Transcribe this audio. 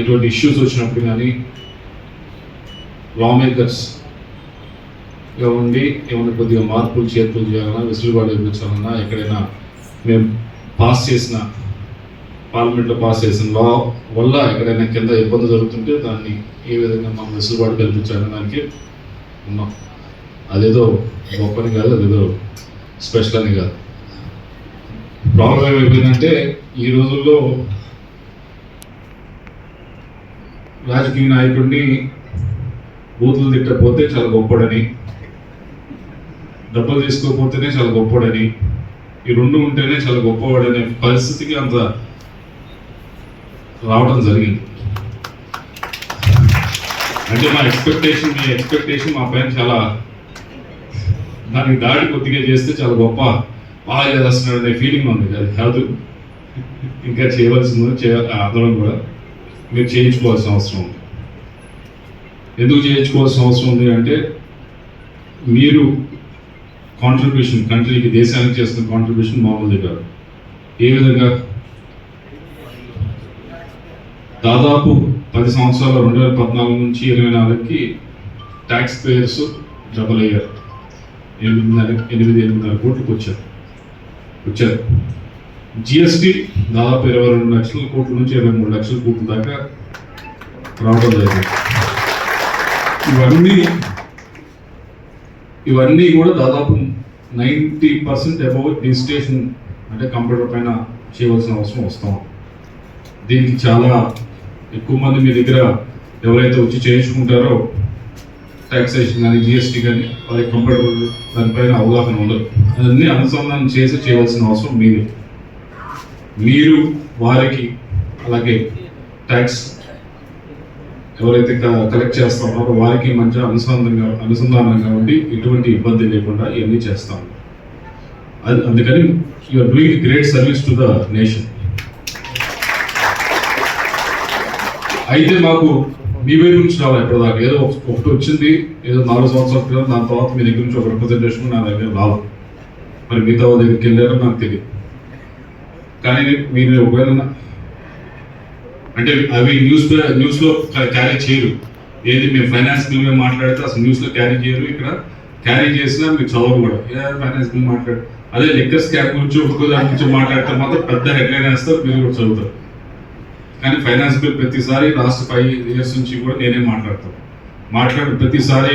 ఇటువంటి ఇష్యూస్ వచ్చినప్పుడు కానీ లా మేకర్స్ ఉండి ఏమైనా కొద్దిగా మార్పులు చేర్పులు చేయాలన్నా వెసులుబాటు ఇప్పించాలన్నా ఎక్కడైనా మేము పాస్ చేసిన పార్లమెంట్లో పాస్ చేసిన లా వల్ల ఎక్కడైనా కింద ఇబ్బంది జరుగుతుంటే దాన్ని ఏ విధంగా మనం వెసులుబాటు కల్పించాలనే దానికి ఉన్నాం. అదేదో గొప్పని కాదు అదేదో స్పెషల్ అని కాదు. ప్రాబ్లం ఏమైపోయిందంటే ఈ రోజుల్లో రాజకీయ నాయకుడిని బూతులు తిట్టకపోతే చాలా గొప్పడని డబ్బులు తీసుకోకపోతేనే చాలా గొప్పడని ఈ రెండు ఉంటేనే చాలా గొప్పవాడనే పరిస్థితికి అంత రావడం జరిగింది. అంటే మా ఎక్స్పెక్టేషన్ మీ ఎక్స్పెక్టేషన్ మా పైన చాలా దానికి దాడి కొద్దిగా చేస్తే చాలా గొప్ప బాగా చేస్తున్నాడు అనే ఫీలింగ్ ఉంది. అది కాదు. ఇంకా చేయవలసింది చేయ అందరం కూడా. మీరు చేయించుకోవాల్సిన అవసరం ఉంది. ఎందుకు చేయించుకోవాల్సిన అవసరం ఉంది అంటే మీరు కాంట్రిబ్యూషన్ కంట్రీకి దేశానికి చేస్తున్న కాంట్రిబ్యూషన్ మామూలుది కాదు. ఏ విధంగా? దాదాపు పది సంవత్సరాలు రెండు వేల పద్నాలుగు నుంచి ఇరవై నాలుగుకి ట్యాక్స్ పేయర్స్ డబుల్ అయ్యారు. ఎనిమిదిన్నర ఎనిమిది ఎనిమిదిన్నర కోట్లకు వచ్చారు. వచ్చారు. జిఎస్టి దాదాపు ఇరవై రెండు లక్షల కోట్ల నుంచి ఇరవై మూడు లక్షల కోట్ల దాకా రావడం జరిగింది. ఇవన్నీ ఇవన్నీ కూడా దాదాపు నైంటీ పర్సెంట్ అబౌవ్ డిజిటేషన్ అంటే కంప్యూటర్ పైన చేయవలసిన అవసరం వస్తాం దీనికి చాలా ఎక్కువ మంది మీ దగ్గర ఎవరైతే వచ్చి చేయించుకుంటారో ట్యాక్సేషన్ కానీ జిఎస్టీ కానీ వారి కంప్యూటర్ దానిపైన అవగాహన ఉండదు. అదన్నీ అనుసంధానం చేసి చేయవలసిన అవసరం మీది. మీరు వారికి అలాగే ట్యాక్స్ ఎవరైతే కలెక్ట్ చేస్తా ఉన్నారో వారికి మంచి అనుసంధానంగా అనుసంధానంగా ఉండి ఎటువంటి ఇబ్బంది లేకుండా ఇవన్నీ చేస్తాం అందుకని you're doing great service to the nation అయితే మాకు మీ వైపు నుంచి రావాలి ఇప్పటిదాకా ఏదో ఒక- ఒకటి వచ్చింది ఏదో నాలుగు సంవత్సరాల క్రితం దాని తర్వాత మీ దగ్గర నుంచి ఒక రిప్రజెంటేషన్ నా దగ్గర రావు మరి మిగతా వాళ్ళ దగ్గరికి వెళ్ళారో నాకు తెలియదు. కానీ మీరు ఒకవేళ అంటే అవి న్యూస్ న్యూస్లో క్యారీ చేయరు. ఏది మేము ఫైనాన్స్ బిల్ మీద మాట్లాడితే అసలు న్యూస్లో క్యారీ చేయరు. ఇక్కడ క్యారీ చేసినా మీరు చదవరు కూడా. ఏ ఫైనాన్స్ బిల్ మాట్లాడు అదే లెక్కర్ స్కామ్ గురించి ఒక్కో దాని గురించి మాట్లాడితే మాత్రం పెద్ద హెడ్లైన్ వేస్తారు మీరు కూడా చదువుతారు. కానీ ఫైనాన్స్ బిల్ ప్రతిసారి లాస్ట్ ఫైవ్ ఇయర్స్ నుంచి కూడా నేనే మాట్లాడతాను. మాట్లాడు ప్రతిసారి